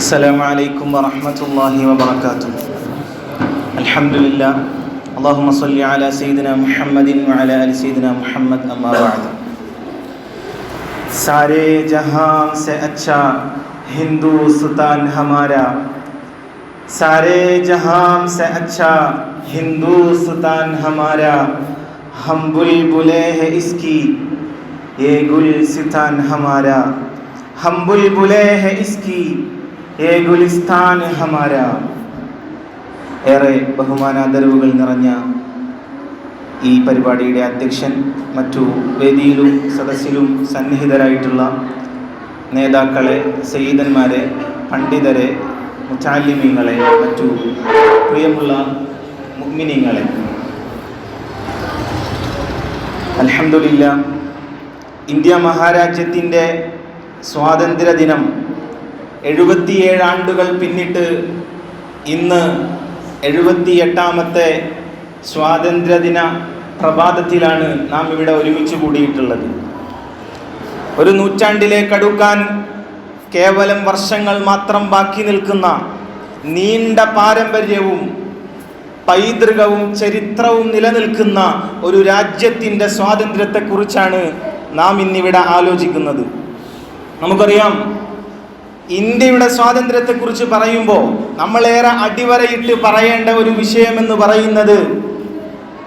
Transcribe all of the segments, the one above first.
السلام عليكم ورحمة الله وبركاته الحمد لله اللهم صل على سيدنا محمد وعلى آل سيدنا محمد أما بعد سارے جہاں سے اچھا ہندوستان ہمارا سارے جہاں سے اچھا ہندوستان ہمارا ہم بلبلے ہیں اس کی یہ گلستان ہمارا ہم بلبلے ہیں اس کی ഏ ഗുലിസ്ഥാൻ ഹമാര. ഏറെ ബഹുമാനാദരവുകൾ നിറഞ്ഞ ഈ പരിപാടിയുടെ അധ്യക്ഷൻ മറ്റു വേദിയിലും സദസ്സിലും സന്നിഹിതരായിട്ടുള്ള നേതാക്കളെ സയ്യിദന്മാരെ പണ്ഡിതരെ മുച്ചാലിമ്യങ്ങളെ മറ്റു പ്രിയമുള്ള മുഗ്മിനിങ്ങളെ. അലഹമില്ല ഇന്ത്യ മഹാരാജ്യത്തിന്റെ സ്വാതന്ത്ര്യ ദിനം എഴുപത്തിയേഴ് ആണ്ടുകൾ പിന്നിട്ട് ഇന്ന് എഴുപത്തിയെട്ടാമത്തെ സ്വാതന്ത്ര്യദിന പ്രഭാതത്തിലാണ് നാം ഇവിടെ ഒരുമിച്ച് കൂടിയിട്ടുള്ളത്. ഒരു നൂറ്റാണ്ടിലെ കടുക്കാൻ കേവലം വർഷങ്ങൾ മാത്രം ബാക്കി നിൽക്കുന്ന നീണ്ട പാരമ്പര്യവും പൈതൃകവും ചരിത്രവും നിലനിൽക്കുന്ന ഒരു രാജ്യത്തിന്റെ സ്വാതന്ത്ര്യത്തെക്കുറിച്ചാണ് നാം ഇന്നിവിടെ ആലോചിക്കുന്നത്. നമുക്കറിയാം ഇന്ത്യയുടെ സ്വാതന്ത്ര്യത്തെക്കുറിച്ച് പറയുമ്പോൾ നമ്മളേറെ അടിവരയിട്ട് പറയേണ്ട ഒരു വിഷയമെന്ന് പറയുന്നത്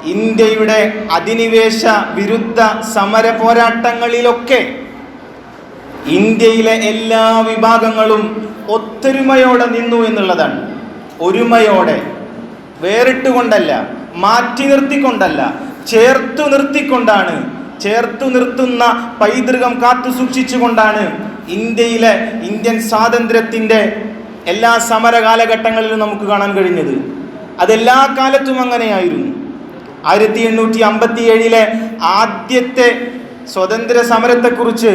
ഇന്ത്യയുടെ അധിനിവേശ വിരുദ്ധ സമര പോരാട്ടങ്ങളിലൊക്കെ ഇന്ത്യയിലെ എല്ലാ വിഭാഗങ്ങളും ഒത്തൊരുമയോടെ നിന്നു എന്നുള്ളതാണ്. ഒരുമയോടെ വേറിട്ടുകൊണ്ടല്ല മാറ്റി നിർത്തിക്കൊണ്ടല്ല ചേർത്തു നിർത്തിക്കൊണ്ടാണ് ചേർത്തു നിർത്തുന്ന പൈതൃകം കാത്തു സൂക്ഷിച്ചുകൊണ്ടാണ് ഇന്ത്യയിലെ ഇന്ത്യൻ സ്വാതന്ത്ര്യത്തിന്റെ എല്ലാ സമര കാലഘട്ടങ്ങളിലും നമുക്ക് കാണാൻ കഴിഞ്ഞത്. അതെല്ലാ കാലത്തും അങ്ങനെയായിരുന്നു. ആയിരത്തി എണ്ണൂറ്റി അമ്പത്തി ഏഴിലെ ആദ്യത്തെ സ്വതന്ത്ര സമരത്തെക്കുറിച്ച്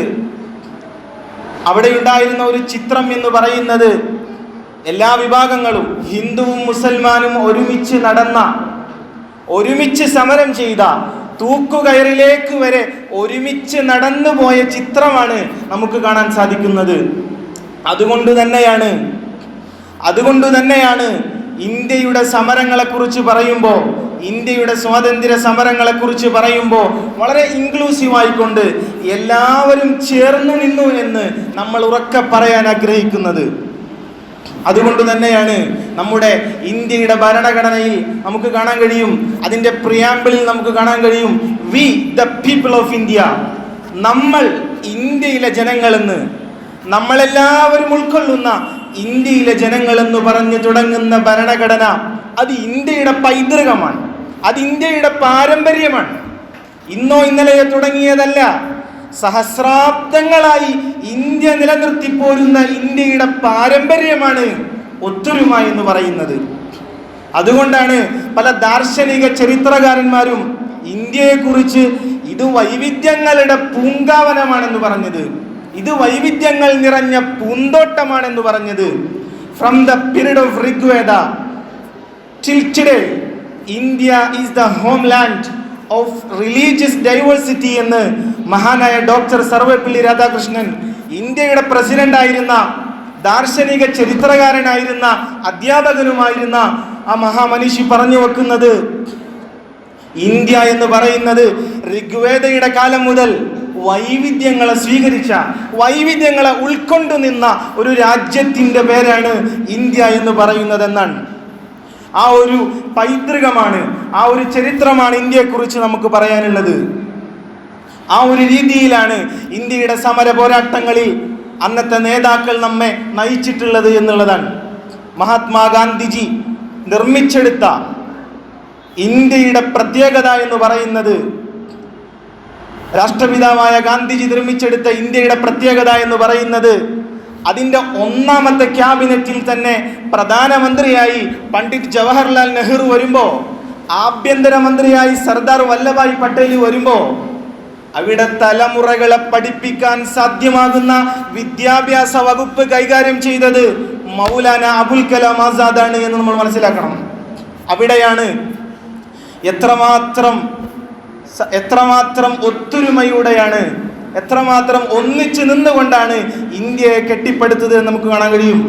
അവിടെ ഉണ്ടായിരുന്ന ഒരു ചിത്രം എന്ന് പറയുന്നത് എല്ലാ വിഭാഗങ്ങളും ഹിന്ദുവും മുസൽമാനും ഒരുമിച്ച് നടന്ന ഒരുമിച്ച് സമരം ചെയ്ത തൂക്കുകയറിലേക്ക് വരെ ഒരുമിച്ച് നടന്നു പോയ ചിത്രമാണ് നമുക്ക് കാണാൻ സാധിക്കുന്നത്. അതുകൊണ്ട് തന്നെയാണ് അതുകൊണ്ട് തന്നെയാണ് ഇന്ത്യയുടെ സമരങ്ങളെ കുറിച്ച് പറയുമ്പോൾ ഇന്ത്യയുടെ സ്വാതന്ത്ര്യ സമരങ്ങളെ കുറിച്ച് പറയുമ്പോൾ വളരെ ഇൻക്ലൂസീവ് ആയിക്കൊണ്ട് എല്ലാവരും ചേർന്നു നിന്നു എന്ന് നമ്മൾ ഉറക്കെ പറയാൻ ആഗ്രഹിക്കുന്നത്. അതുകൊണ്ട് തന്നെയാണ് നമ്മുടെ ഇന്ത്യയുടെ ഭരണഘടനയിൽ നമുക്ക് കാണാൻ കഴിയും. അതിന്റെ പ്രിയാമ്പിളിൽ നമുക്ക് കാണാൻ കഴിയും. We the people of India നമ്മൾ ഇന്ത്യയിലെ ജനങ്ങളെന്ന്. നമ്മളെല്ലാവരും ഉൾക്കൊള്ളുന്ന ഇന്ത്യയിലെ ജനങ്ങളെന്ന് പറഞ്ഞു തുടങ്ങുന്ന ഭരണഘടന അത് ഇന്ത്യയുടെ പൈതൃകമാണ്. അത് ഇന്ത്യയുടെ പാരമ്പര്യമാണ്. ഇന്നോ ഇന്നലെയോ തുടങ്ങിയതല്ല. സഹസ്രാബ്ദങ്ങളായി ഇന്ത്യ നിലനിർത്തിപ്പോരുന്ന ഇന്ത്യയുടെ പാരമ്പര്യമാണ് ഒത്തൊരുമ എന്ന് പറയുന്നത്. അതുകൊണ്ടാണ് പല ദാർശനിക ചരിത്രകാരന്മാരും ഇന്ത്യയെക്കുറിച്ച് ഇത് വൈവിധ്യങ്ങളുടെ പൂങ്കാവനമാണെന്ന് പറഞ്ഞത്. ഇത് വൈവിധ്യങ്ങൾ നിറഞ്ഞ പൂന്തോട്ടമാണെന്ന് പറഞ്ഞത്. From the period of Rigveda till today India is the homeland of religious diversity എന്ന് മഹാനായ ഡോക്ടർ സർവപ്പള്ളി രാധാകൃഷ്ണൻ ഇന്ത്യയുടെ പ്രസിഡന്റ് ആയിരുന്ന ദാർശനിക ചരിത്രകാരനായിരുന്ന അധ്യാപകനുമായിരുന്ന ആ മഹാമനുഷി പറഞ്ഞു വെക്കുന്നത് ഇന്ത്യ എന്ന് പറയുന്നത് ഋഗ്വേദയുടെ കാലം മുതൽ വൈവിധ്യങ്ങളെ സ്വീകരിച്ച വൈവിധ്യങ്ങളെ ഉൾക്കൊണ്ടു നിന്ന ഒരു രാജ്യത്തിന്റെ പേരാണ് ഇന്ത്യ എന്ന് പറയുന്നതെന്നാണ്. ആ ഒരു പൈതൃകമാണ് ആ ഒരു ചരിത്രമാണ് ഇന്ത്യയെക്കുറിച്ച് നമുക്ക് പറയാനുള്ളത്. ആ ഒരു രീതിയിലാണ് ഇന്ത്യയുടെ സമര പോരാട്ടങ്ങളിൽ അന്നത്തെ നേതാക്കൾ നമ്മെ നയിച്ചിട്ടുള്ളത് എന്നുള്ളതാണ്. മഹാത്മാഗാന്ധിജി നിർമ്മിച്ചെടുത്ത ഇന്ത്യയുടെ പ്രത്യേകത എന്ന് പറയുന്നത് രാഷ്ട്രപിതാവായ ഗാന്ധിജി നിർമ്മിച്ചെടുത്ത ഇന്ത്യയുടെ പ്രത്യേകത എന്ന് പറയുന്നത് അതിന്റെ ഒന്നാമത്തെ ക്യാബിനറ്റിൽ തന്നെ പ്രധാനമന്ത്രിയായി പണ്ഡിറ്റ് ജവഹർലാൽ നെഹ്റു വരുമ്പോൾ ആഭ്യന്തരമന്ത്രിയായി സർദാർ വല്ലഭായ് പട്ടേൽ വരുമ്പോൾ അവിടെ തലമുറകളെ പഠിപ്പിക്കാൻ സാധ്യമാകുന്ന വിദ്യാഭ്യാസ വകുപ്പ് കൈകാര്യം ചെയ്തത് മൗലാന അബുൽ കലാം ആസാദാണ് എന്ന് നമ്മൾ മനസ്സിലാക്കണം. അവിടെയാണ് എത്രമാത്രം എത്രമാത്രം ഒത്തൊരുമയോടെയാണ് എത്രമാത്രം ഒന്നിച്ചു നിന്നുകൊണ്ടാണ് ഇന്ത്യയെ കെട്ടിപ്പടുത്തത് എന്ന് നമുക്ക് കാണാൻ കഴിയും.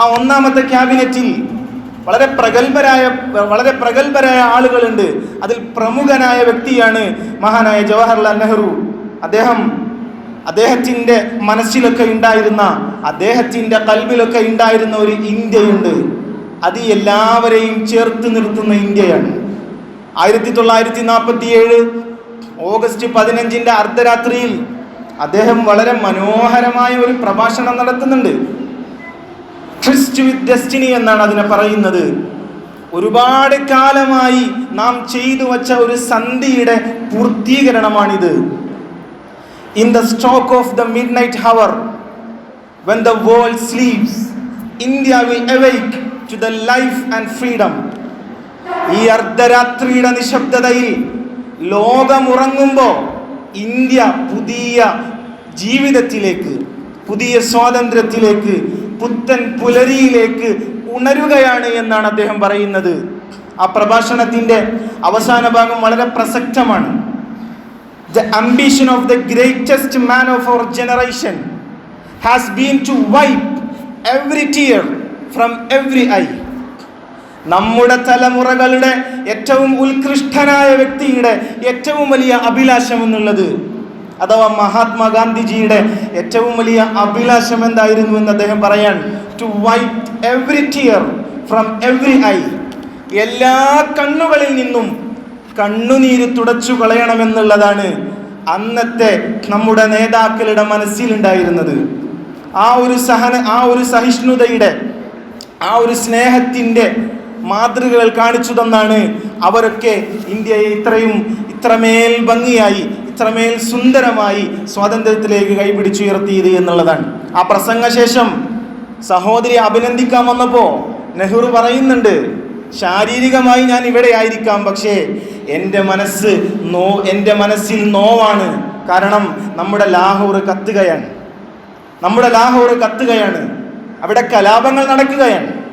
ആ ഒന്നാമത്തെ ക്യാബിനറ്റിൽ വളരെ പ്രഗത്ഭരായ വളരെ പ്രഗത്ഭരായ ആളുകളുണ്ട്. അതിൽ പ്രമുഖനായ വ്യക്തിയാണ് മഹാനായ ജവഹർലാൽ നെഹ്റു. അദ്ദേഹം അദ്ദേഹത്തിന്റെ മനസ്സിലൊക്കെ ഉണ്ടായിരുന്ന അദ്ദേഹത്തിന്റെ കൽവിലൊക്കെ ഉണ്ടായിരുന്ന ഒരു ഇന്ത്യയുണ്ട്. അത് എല്ലാവരെയും ചേർത്ത് നിർത്തുന്ന ഇന്ത്യയാണ്. ആയിരത്തി തൊള്ളായിരത്തി നാൽപ്പത്തി ഏഴ് ഓഗസ്റ്റ് പതിനഞ്ചിന്റെ അർദ്ധരാത്രിയിൽ അദ്ദേഹം വളരെ മനോഹരമായ ഒരു പ്രഭാഷണം നടത്തുന്നുണ്ട്. ട്രിസ്റ്റ് വിത്ത് ഡെസ്റ്റിനി എന്നാണ് അതിനെ പറയുന്നത്. ഒരുപാട് കാലമായി നാം ചെയ്തു വച്ച ഒരു സന്ധിയുടെ പൂർത്തീകരണമാണിത്. In the stroke of the midnight hour when the world sleeps India will awake to the life and freedom ഈ അർദ്ധരാത്രിയുടെ നിശബ്ദതയിൽ ലോകമുറങ്ങുമ്പോൾ ഇന്ത്യ പുതിയ ജീവിതത്തിലേക്ക് പുതിയ സ്വാതന്ത്ര്യത്തിലേക്ക് പുത്തൻ പുലരിയിലേക്ക് ഉണരുകയാണ് എന്നാണ് അദ്ദേഹം പറയുന്നത്. ആ പ്രഭാഷണത്തിന്റെ അവസാന ഭാഗം വളരെ പ്രസക്തമാണ്. The ambition of the greatest man of our generation has been to wipe every tear from every eye നമ്മുടെ തലമുറകളുടെ ഏറ്റവും ഉത്കൃഷ്ടനായ വ്യക്തിയുടെ ഏറ്റവും വലിയ അഭിലാഷം എന്നുള്ളത് അഥവാ മഹാത്മാഗാന്ധിജിയുടെ ഏറ്റവും വലിയ അഭിലാഷം എന്തായിരുന്നു എന്ന് അദ്ദേഹം പറയാൻ to wipe every tear from every eye എല്ലാ കണ്ണുകളിൽ നിന്നും കണ്ണുനീര് തുടച്ചു കളയണമെന്നുള്ളതാണ് അന്നത്തെ നമ്മുടെ നേതാക്കളുടെ മനസ്സിലുണ്ടായിരുന്നത്. ആ ഒരു സഹന ആ ഒരു സഹിഷ്ണുതയുടെ ആ ഒരു സ്നേഹത്തിന്റെ മാതൃകകൾ കാണിച്ചു തന്നാണ് അവരൊക്കെ ഇന്ത്യയെ ഇത്രയും ഇത്രമേൽ ഭംഗിയായി ഇത്രമേൽ സുന്ദരമായി സ്വാതന്ത്ര്യത്തിലേക്ക് കൈപിടിച്ചുയർത്തിയത് എന്നുള്ളതാണ്. ആ പ്രസംഗശേഷം സഹോദരി അഭിനന്ദിക്കാൻ വന്നപ്പോൾ നെഹ്റു പറയുന്നുണ്ട് ശാരീരികമായി ഞാൻ ഇവിടെ ആയിരിക്കാം പക്ഷേ എന്റെ മനസ്സ് നോ എന്റെ മനസ്സിൽ നോവാണ്. കാരണം നമ്മുടെ ലാഹോർ കത്തുകയാണ്. നമ്മുടെ ലാഹോർ കത്തുകയാണ്. അവിടെ കലാപങ്ങൾ നടക്കുകയാണ്.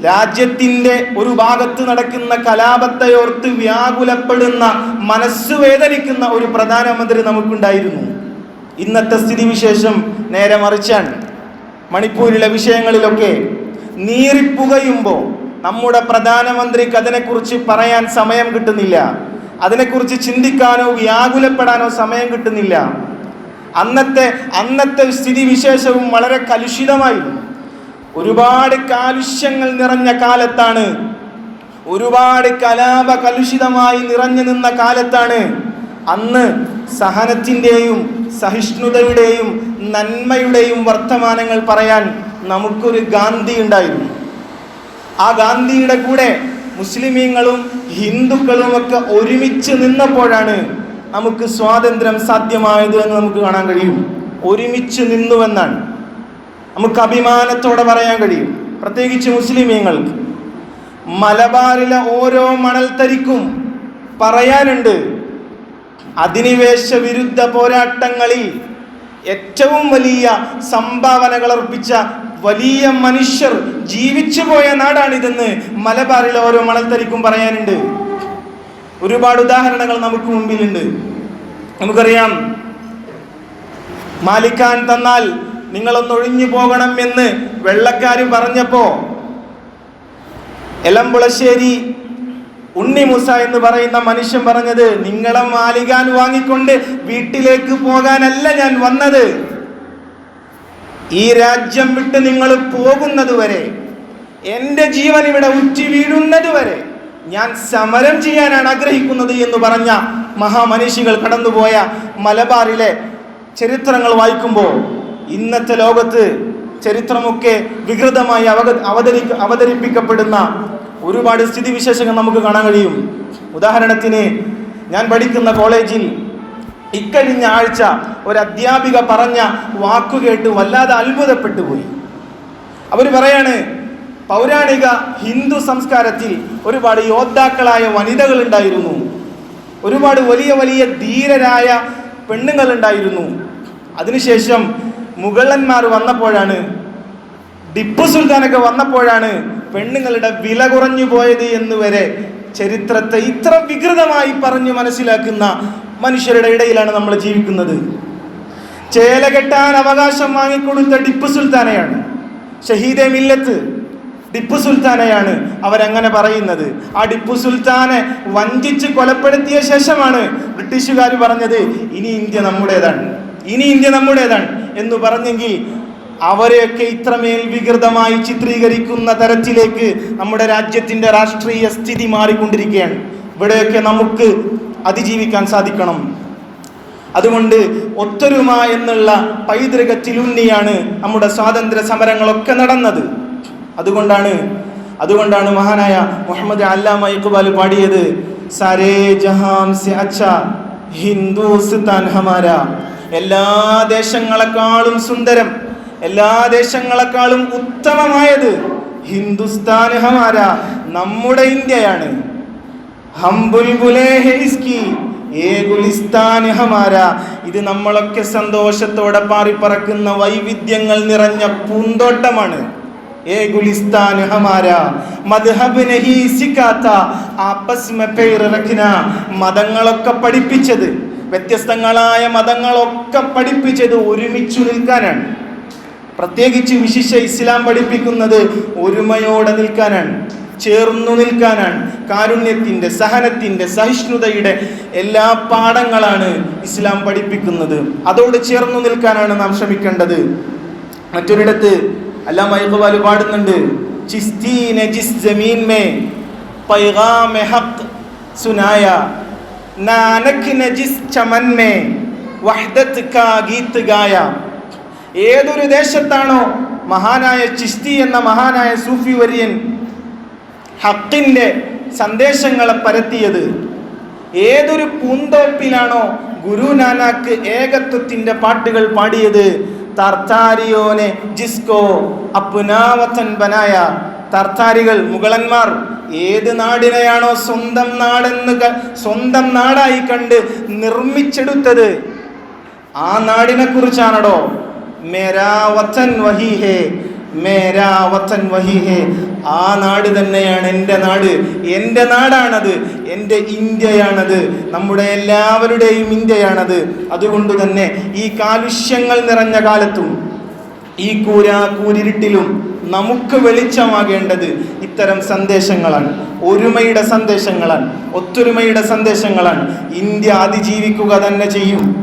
രാജ്യത്തിന്റെ ഒരു ഭാഗത്ത് നടക്കുന്ന കലാപത്തെ ഓർത്ത് വ്യാകുലപ്പെടുന്ന മനസ്സ് വേദനിക്കുന്ന ഒരു പ്രധാനമന്ത്രി നമുക്കുണ്ടായിരുന്നു. ഇന്നത്തെ സ്ഥിതിവിശേഷം നേരെ മറിച്ചാണ്. മണിപ്പൂരിലെ വിഷയങ്ങളിലൊക്കെ നീറിപ്പുകയുമ്പോൾ നമ്മുടെ പ്രധാനമന്ത്രിക്ക് അതിനെക്കുറിച്ച് പറയാൻ സമയം കിട്ടുന്നില്ല. അതിനെക്കുറിച്ച് ചിന്തിക്കാനോ വ്യാകുലപ്പെടാനോ സമയം കിട്ടുന്നില്ല. അന്നത്തെ അന്നത്തെ സ്ഥിതിവിശേഷവും വളരെ കലുഷിതമായിരുന്നു. ഒരുപാട് കാലുഷ്യങ്ങൾ നിറഞ്ഞ കാലത്താണ്. ഒരുപാട് കലാപ കലുഷിതമായി നിറഞ്ഞു നിന്ന കാലത്താണ്. അന്ന് സഹനത്തിന്റെയും സഹിഷ്ണുതയുടെയും നന്മയുടെയും വർത്തമാനങ്ങൾ പറയാൻ നമുക്കൊരു ഗാന്ധി ഉണ്ടായിരുന്നു. ആ ഗാന്ധിയുടെ കൂടെ മുസ്ലിമീങ്ങളും ഹിന്ദുക്കളും ഒക്കെ ഒരുമിച്ച് നിന്നപ്പോഴാണ് നമുക്ക് സ്വാതന്ത്ര്യം സാധ്യമായത് എന്ന് നമുക്ക് കാണാൻ കഴിയും. ഒരുമിച്ച് നിന്നുവെന്നാണ്. നമുക്ക് അഭിമാനത്തോടെ പറയാൻ കഴിയും. പ്രത്യേകിച്ച് മുസ്ലിമീങ്ങൾക്ക്. മലബാറിലെ ഓരോ മണൽത്തരിക്കും പറയാനുണ്ട് അധിനിവേശ വിരുദ്ധ പോരാട്ടങ്ങളിൽ ഏറ്റവും വലിയ സംഭാവനകൾ അർപ്പിച്ച വലിയ മനുഷ്യർ ജീവിച്ചു പോയ നാടാണിതെന്ന് മലബാറിലെ ഓരോ മണൽത്തരിക്കും പറയാനുണ്ട്. ഒരുപാട് ഉദാഹരണങ്ങൾ നമുക്ക് മുമ്പിലുണ്ട്. നമുക്കറിയാം മാലിക്കാൻ തന്നാൽ നിങ്ങളൊന്ന് ഒഴിഞ്ഞു പോകണം എന്ന് വെള്ളക്കാർ പറഞ്ഞപ്പോ എലമ്പുളശ്ശേരി ഉണ്ണി മുസ എന്ന് പറയുന്ന മനുഷ്യൻ പറഞ്ഞത് നിങ്ങളെ മാലികാൻ വാങ്ങിക്കൊണ്ട് വീട്ടിലേക്ക് പോകാനല്ല ഞാൻ വന്നത്. ഈ രാജ്യം വിട്ട് നിങ്ങൾ പോകുന്നത് വരെ എന്റെ ജീവൻ ഇവിടെ ഉറ്റി വീഴുന്നത് വരെ ഞാൻ സമരം ചെയ്യാനാണ് ആഗ്രഹിക്കുന്നത് എന്ന് പറഞ്ഞ മഹാമനീഷികൾ കടന്നുപോയ മലബാറിലെ ചരിത്രങ്ങൾ വായിക്കുമ്പോൾ ഇന്നത്തെ ലോകത്ത് ചരിത്രമൊക്കെ വികൃതമായി അവഗ അവതരി അവതരിപ്പിക്കപ്പെടുന്ന ഒരുപാട് സ്ഥിതിവിശേഷങ്ങൾ നമുക്ക് കാണാൻ കഴിയും. ഉദാഹരണത്തിന് ഞാൻ പഠിക്കുന്ന കോളേജിൽ ഇക്കഴിഞ്ഞ ആഴ്ച ഒരു അധ്യാപിക പറഞ്ഞ വാക്കുകേട്ട് വല്ലാതെ അത്ഭുതപ്പെട്ടു പോയി. അവർ പറയാണ് പൗരാണിക ഹിന്ദു സംസ്കാരത്തിൽ ഒരുപാട് യോദ്ധാക്കളായ വനിതകൾ ഉണ്ടായിരുന്നു. ഒരുപാട് വലിയ വലിയ ധീരരായ പെണ്ണുങ്ങൾ ഉണ്ടായിരുന്നു. അതിനുശേഷം മുഗളന്മാർ വന്നപ്പോഴാണ് ടിപ്പു സുൽത്താനൊക്കെ വന്നപ്പോഴാണ് പെണ്ണുങ്ങളുടെ വില കുറഞ്ഞു പോയത് എന്ന് വരെ ചരിത്രത്തെ ഇത്ര വികൃതമായി പറഞ്ഞു മനസ്സിലാക്കുന്ന മനുഷ്യരുടെ ഇടയിലാണ് നമ്മൾ ജീവിക്കുന്നത്. ചേല കെട്ടാൻ അവകാശം വാങ്ങിക്കൊടുത്ത ടിപ്പു സുൽത്താനയാണ്. ഷഹീദെ മില്ലത്ത് ടിപ്പു സുൽത്താനയാണ് അവരങ്ങനെ പറയുന്നത്. ആ ടിപ്പു സുൽത്താനെ വഞ്ചിച്ച് കൊലപ്പെടുത്തിയ ശേഷമാണ് ബ്രിട്ടീഷുകാർ പറഞ്ഞത് ഇനി ഇന്ത്യ നമ്മുടേതാണ്. ഇനി ഇന്ത്യ നമ്മുടേതാണ് എന്ന് പറഞ്ഞെങ്കിൽ അവരെയൊക്കെ ഇത്രമേൽ വികൃതമായി ചിത്രീകരിക്കുന്ന തരത്തിലേക്ക് നമ്മുടെ രാജ്യത്തിന്റെ രാഷ്ട്രീയ സ്ഥിതി മാറിക്കൊണ്ടിരിക്കുകയാണ്. ഇവിടെയൊക്കെ നമുക്ക് അതിജീവിക്കാൻ സാധിക്കണം. അതുകൊണ്ട് ഒത്തൊരുമ എന്നുള്ള പൈതൃകത്തിലുണ്ണിയാണ് നമ്മുടെ സ്വാതന്ത്ര്യ സമരങ്ങളൊക്കെ നടന്നത്. അതുകൊണ്ടാണ് അതുകൊണ്ടാണ് മഹാനായ മുഹമ്മദ് അല്ലാമ ഇഖ്ബാൽ പാടിയത് സരേ ജഹാം സെ അച്ഛ ഹിന്ദുസ്ഥാൻ ഹമാര. എല്ലാ ദേശങ്ങളെക്കാളും സുന്ദരം എല്ലാ ദേശങ്ങളെക്കാളും ഉത്തമമായത് ഹിന്ദുസ്ഥാൻ ഹമാര നമ്മുടെ ഇന്ത്യയാണ്. ഇത് നമ്മളൊക്കെ സന്തോഷത്തോടെ പാറിപ്പറക്കുന്ന വൈവിധ്യങ്ങൾ നിറഞ്ഞ പൂന്തോട്ടമാണ്. ഏ ഗുലിസ്ഥാൻ ഹമാര മദ്ഹബ് മതങ്ങളൊക്കെ പഠിപ്പിച്ചത്. വ്യത്യസ്തങ്ങളായ മതങ്ങളൊക്കെ പഠിപ്പിച്ചത് ഒരുമിച്ചു നിൽക്കാനാണ്. പ്രത്യേകിച്ച് വിശിഷ്ട ഇസ്ലാം പഠിപ്പിക്കുന്നത് ഒരുമയോടെ നിൽക്കാനാണ് ചേർന്നു നിൽക്കാനാണ്. കാരുണ്യത്തിന്റെ സഹനത്തിന്റെ സഹിഷ്ണുതയുടെ എല്ലാ പാഠങ്ങളാണ് ഇസ്ലാം പഠിപ്പിക്കുന്നത്. അതോട് ചേർന്നു നിൽക്കാനാണ് നാം ശ്രമിക്കേണ്ടത്. മറ്റൊരിടത്ത് അല്ലാ മൈബാൽ പാടുന്നുണ്ട് ചിസ്തീനെ നജിസ് ജമീൻ മേ പൈഗാമെ ഹഖ് സുനായ. नानक ने जिस चमन में वहदत का गीत गाया ഏതൊരു ദേശത്താണോ മഹാനായ ചിസ്തി എന്ന മഹാനായ സൂഫി വര്യൻ ഹക്കിൻ്റെ സന്ദേശങ്ങളെ പരത്തിയത് ഏതൊരു പൂന്തോപ്പിലാണോ ഗുരു നാനാക്ക് ഏകത്വത്തിൻ്റെ പാട്ടുകൾ പാടിയത് തർത്താരിയോനെ ജിസ്കോ അപ്പുനാവത്തൻ ബനായ തർത്താരികൾ മുഗളന്മാർ ഏത് നാടിനെയാണോ സ്വന്തം നാടെന്ന് സ്വന്തം നാടായി കണ്ട് നിർമ്മിച്ചെടുത്തത്? ആ നാടിനെ കുറിച്ചാണടോ മേരാ വത്തൻ വഹി ഹേ മേരാ വത്തൻ വഹി ആ നാട് തന്നെയാണ് എന്റെ നാട്. എന്റെ നാടാണത് എന്റെ ഇന്ത്യയാണത് നമ്മുടെ എല്ലാവരുടെയും ഇന്ത്യയാണത്. അതുകൊണ്ട് തന്നെ ഈ കാലുഷ്യങ്ങൾ നിറഞ്ഞ കാലത്തും ഈ കൂരാ കൂരിരുട്ടിലും നമുക്ക് വെളിച്ചമാകേണ്ടത് ഇത്തരം സന്ദേശങ്ങളാണ്. ഒരുമയുടെ സന്ദേശങ്ങളാണ്. ഒത്തൊരുമയുടെ സന്ദേശങ്ങളാണ്. ഇന്ത്യ അതിജീവിക്കുക തന്നെ ചെയ്യും.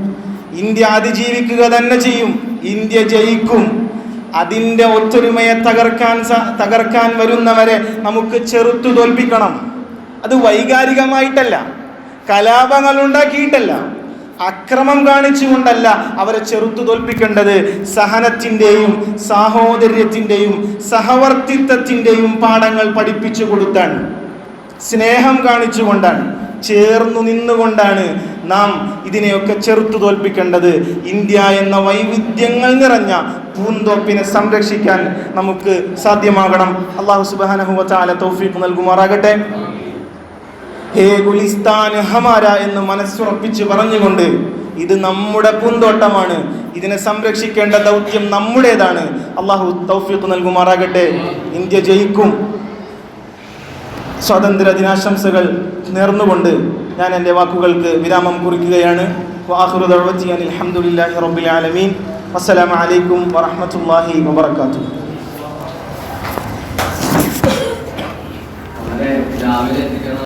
ഇന്ത്യ അതിജീവിക്കുക തന്നെ ചെയ്യും. ഇന്ത്യ ജയിക്കും. അതിന്റെ ഒത്തൊരുമയെ തകർക്കാൻ തകർക്കാൻ വരുന്നവരെ നമുക്ക് ചെറുത്തു തോൽപ്പിക്കണം അത് വൈകാരികമായിട്ടല്ല. കലാപങ്ങൾ ഉണ്ടാക്കിയിട്ടല്ല. അക്രമം കാണിച്ചുകൊണ്ടല്ല അവരെ ചെറുത്തു തോൽപ്പിക്കേണ്ടത് സഹനത്തിന്റെയും സാഹോദര്യത്തിന്റെയും സഹവർത്തിത്വത്തിന്റെയും പാഠങ്ങൾ പഠിപ്പിച്ചു കൊടുത്താണ് സ്നേഹം കാണിച്ചുകൊണ്ടാണ് ചേർന്നു നിന്നുകൊണ്ടാണ് നാം ഇതിനെയൊക്കെ ചെറുത്തു തോൽപ്പിക്കേണ്ടത് ഇന്ത്യ എന്ന വൈവിധ്യങ്ങൾ നിറഞ്ഞ പൂന്തോപ്പിനെ സംരക്ഷിക്കാൻ നമുക്ക് സാധ്യമാകണം. അള്ളാഹു സുബാനഹുവ ചാല തൗഫീഖ് നൽകുമാറാകട്ടെ. ഹേ ഗുലിസ്ഥാൻ ഹമാര എന്ന് മനസ്സുറപ്പിച്ച് പറഞ്ഞുകൊണ്ട് ഇത് നമ്മുടെ പൂന്തോട്ടമാണ്. ഇതിനെ സംരക്ഷിക്കേണ്ട ദൗത്യം നമ്മുടേതാണ്. അള്ളാഹു തൗഫീഖ് നൽകുമാറാകട്ടെ. ഇന്ത്യ ജയിക്കും. സ്വാതന്ത്ര്യ ദിനാശംസകൾ നേർന്നുകൊണ്ട് ഞാൻ എന്റെ വാക്കുകൾക്ക് വിരാമം കുറിക്കുകയാണ്. അനിൽ റബ്ബിൽ ആലമീൻ. അസ്സലാമു അലൈക്കും വറഹ്മത്തുള്ളാഹി വബറകാതുഹു. വളരെ രാവിലെ